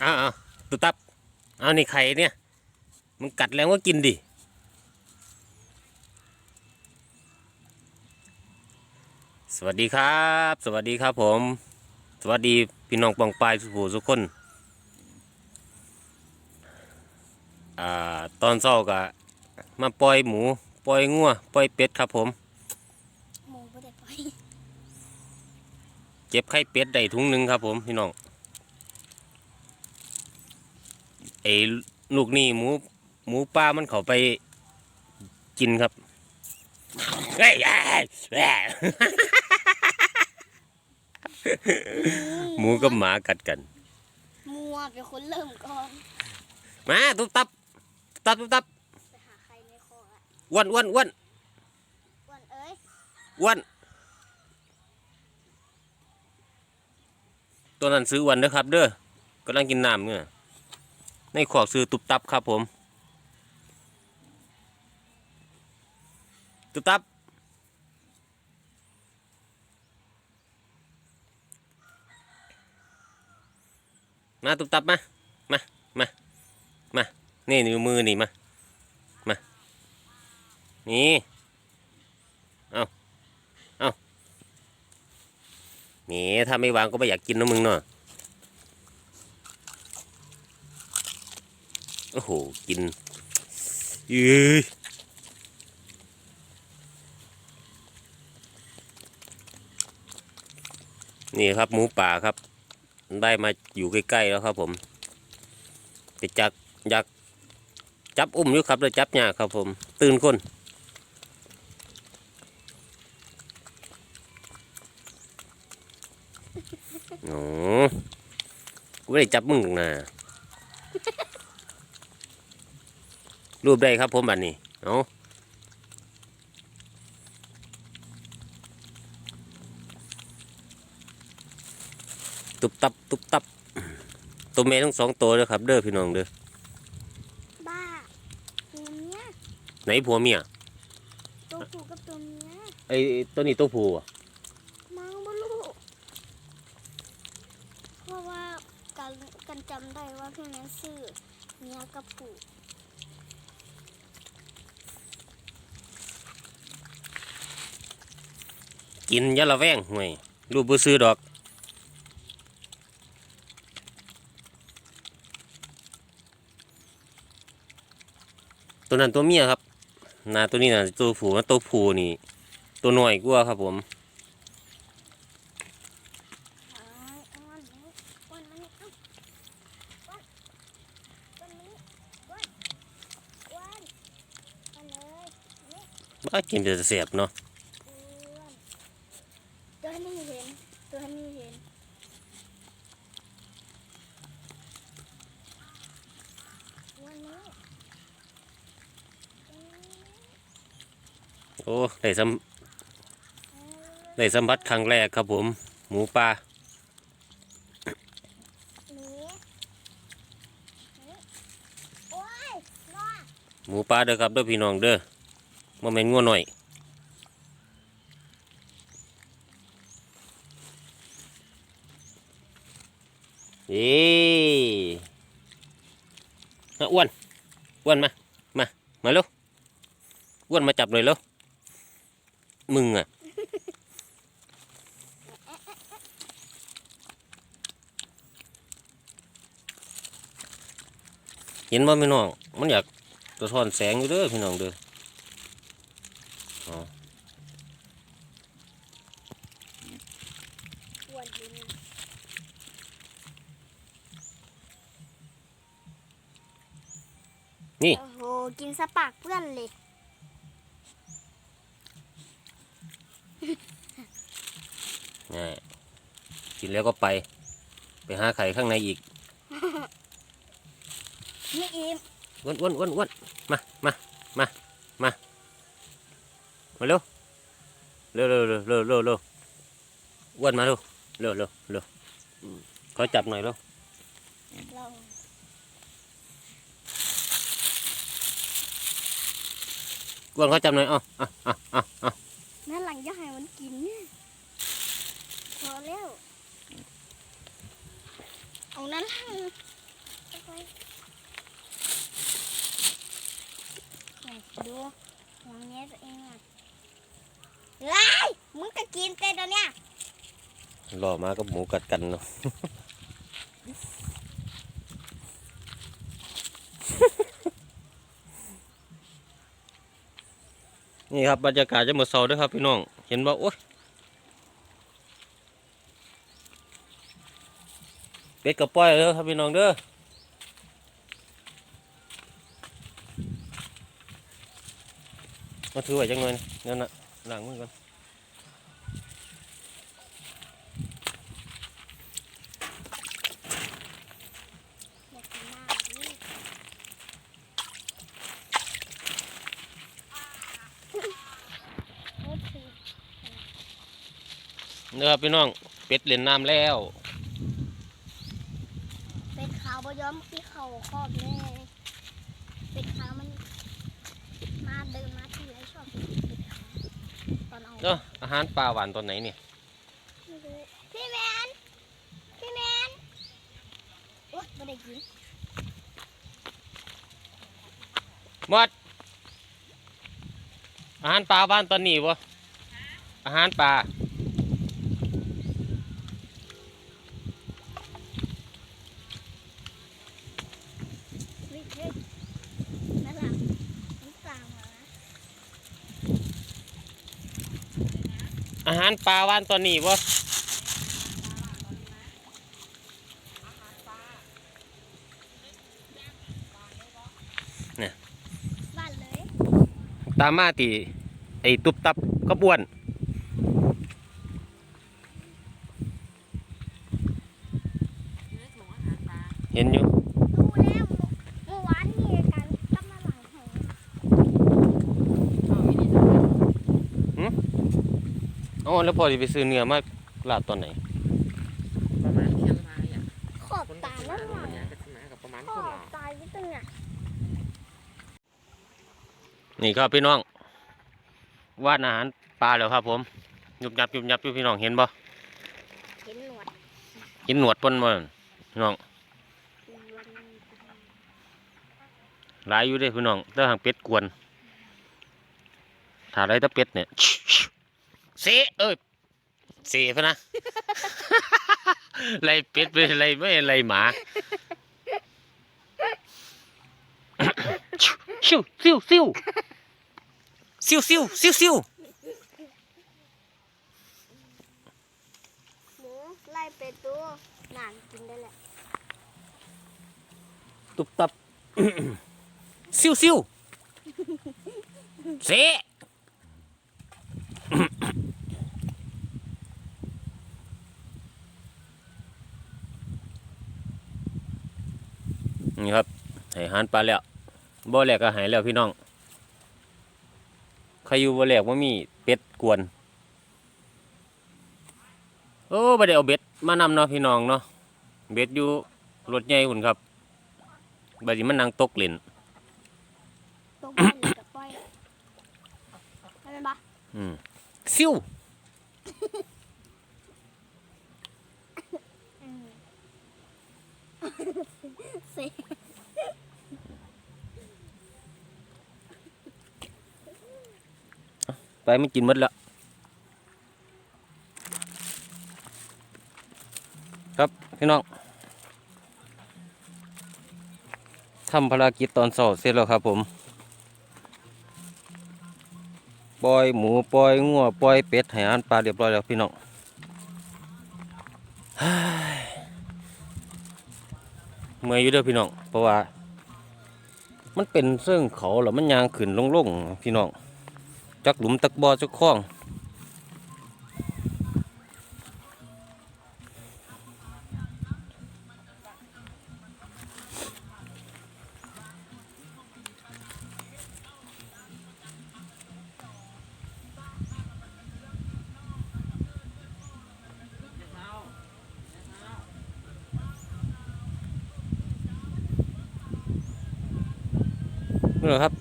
เอาเอาตุตับ เอานี่ไข่เนี่ยมึงกัดแล้วก็กินดิ สวัสดีครับ สวัสดีครับผม สวัสดีพี่น้องปองปายสุภูสุกคนอ่าตอนเช้าก็มาปล่อยหมู ปล่อยงัว ปล่อยเป็ดครับผม หมูบ่ได้ปล่อย เจ็บไข้เป็ดได้ถุงหนึ่งครับผมพี่น้อง ไอ้ลูกนี่หมูหมูป้ามันเขาไปกินครับเฮ้ยเอ้ยแหว่หมูกับหมากัดกันมัวเป็นคนเริ่มก่อนมาตุ๊บตับตับตุ๊บตับไปหาใครในคออะอ้วนอ้วนอ้วนอ้วนเอ้ยอ้วนตัวนั้นซื้ออ้วันเด้อครับ เด้อกำลังกินน้ำเนี่ย ในขอกซื้อตุบตับครับผม ตุบตับ มาตุบตับมา มา มา มา นี่นิ้วมือนี่มา มา นี่ เอาเอาแหมถ้าไม่วางก็ไม่อยากกินนะมึงเนาะ โอ้โห กินยืยนี่ครับหมูป่าครับ ได้มาอยู่ใกล้ๆแล้วครับผมไปจักอยากจับอุ้มอยู่ครับแล้วจับยาครับผม ตื่นคนโอ้ไม่ได้จับมึงหรอกนะ รูปได้ครับผมบัดนี้เอาตุบตับตุบตับตัวเมย์ทั้งสองตัวเลยครับ เด้อพี่น้องเด้อบ้าตัวเนี้ยไหนผัวเมียตัวผู้กับตัวเมียไอ้ตัวนี้ตัวผู้อะมังบ่รู้เพราะว่ากันกันจำได้ว่าพี่แม่ซื้อเมียกับผู้ กินยะละแวงห่วยรูปบ่ซื้อดอกตัวนั้นตัวเมียครับนาตัวนี้นะตัวผู้นะตัวผู้นี่ ตัวหน้อยกว่าครับผมอ้ายอ้วนนี่อ้วนมากินจะเสียบเนาะ อ้วนตัวนี้เห็นตัวนี้เห็นอ้วนนี่อืม โอ้ได้สัมได้สัมผัสครั้งแรกครับผม หมูป่าหมูป่าเด้อครับเด้อพี่น้องเด้อบ่แม่นงัวหน่อยเอ้อะอ้วนอ้วนมา มา มาเร็วอ้วนมาจับหน่อยเร็ว มึงอะ เห็นว่าพี่น้อง มันอยากสะท้อนแสงอยู่เด้อพี่น้องเด้ออ๋ออ้วนดินนี่ โอ้โห กินสปากเพื่อนเลย ง่าย กินแล้วก็ไป ไปหาไข่ข้างในอีกนี่อิ่มอ้วนอ้วนอ้วนอ้วนมามามามามาเร็วเร็วเร็วเร็วเร็วเร็วเร็วอ้วนมาเร็วเร็วเร็วเร็วอืมขอจับหน่อยเร็วลองอ้วนขอจับหน่อยเอ๋อะอะอะอะนั่นหลังจะให้มันกินเนี่ยพอแล้ว เอานั่นหลังดูมองเนี้ยตัวเองอะเฮ้ยมึงก็กินเต้ตัวเนี้ยรอมากับหมูกัดกันเนาะนี่ครับบรรยากาศจะมาเซาด้วยครับพี่น้อง เห็นว่าโอ๊ย เป็ดกับป้อยเด้อครับพี่น้องเด้อมาถือไว้จังเลยนั่นน่ะหลังมือก่อนอยากกินมากนี่โอเคเด้อครับพี่น้อง เป็ดเล่นน้ำแล้ว เป็ดขาวบย้อมที่ เขาครอบแน่เป็ดขาวมันมาเดินมาที่ไรชอบเป็ดขาวตอนเอาเนาะอาหารปลาหวานตัวไหนเนี่ยไม่รู้พี่แมนพี่แมนโอ๊ยไม่ได้กินหมดอาหารปลาบ้านตอนนี้วะอาหารปลา วิทย์เฮ้ยนั่นแหละมันสั่งมา อาหารปลาบ้านตอนนี้วะบ้านเลยตามมาตีไอ้ตุบตับก็บ้วนเห็นอยู่ รู้แล้วเมื่อวานนี่การตั้งมาหลังแห่ง อ๋อแล้วพอจะไปซื้อเนื้อมาลาดตอนไหน ประมาณเที่ยงมาอะขอบตาแล้วหน่อยเนี่ยก็จะมากับประมาณขคนอละบตาที่ตรงเนี้ยนี่ครับพี่น้องวาดอาหารปลาแล้วครับผมยุบยับยุบยับอยู่พี่น้องเห็นบ่เห็นหนวดเห็นหนวดปนบ่พี่น้องวันหลายอยู่เด้พี่น้องแต่หางเป็ดกวนถ้าอะไรถ้าเป็ดเนี่ย เสเอ้ยเสพะนะไล่เป็ดไปไล่ไม่ไล่หมาซิวซิวซิวซิวซิวซิวซิวหมูไล่เป็ดตัวหนานกินได้แหละตุบตับซิวซิวเส นี่ครับให้อาหารปลาแล้วบ่แหลกก็ใหายแล้วพี่น้องใครอยู่บ่แหลกว่ามีเป็ดกวนโอ้บ่ได้เอาเบ็ดมานำเนาะพี่น้องเนาะเบ็ดอยู่รถใหญ่หุ่นครับบัดนี้มันนั่งตกเล่นตัวบ้านกับปล่อยไม่เป็นปะอืมซิว อืม เสีไปไม่กินมดแล้วครับพี่น้องทำภารกิจตอนเช้าเสร็จแล้วครับผม ปล่อยหมูปล่อยงัวปล่อยเป็ดให้อาหารปลาเรียบร้อยแล้วพี่น้อง เมื่อยอยู่เด้อพี่น้อง เพราะว่า มันเป็นเสื่องเขาแล้วมันยางขึ้นลงๆพี่น้องจักหลุมตักบ่อจักคลอง นี่แหละครับ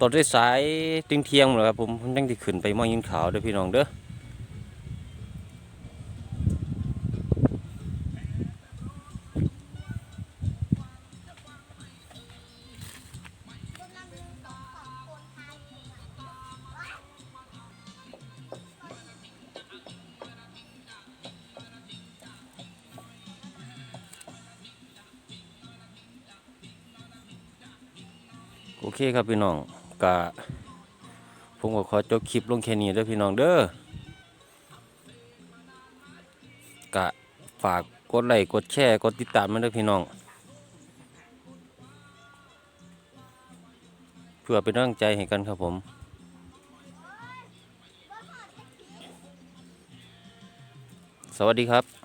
ตอนได้สายเที่ยงเทียงๆหมดแล้วครับผมยังที่ขึ้นไปมองยินขาวเด้อพี่น้องเด้อ เคครับพี่น้องกะผมก็ขอจบคลิปลงแค่นี้เด้อพี่น้องเด้อกะฝากกดไลค์กดแชร์กดติดตามมาด้อพี่น้อง เพื่อเป็นกำลังใจให้กันครับผมสวัสดีครับ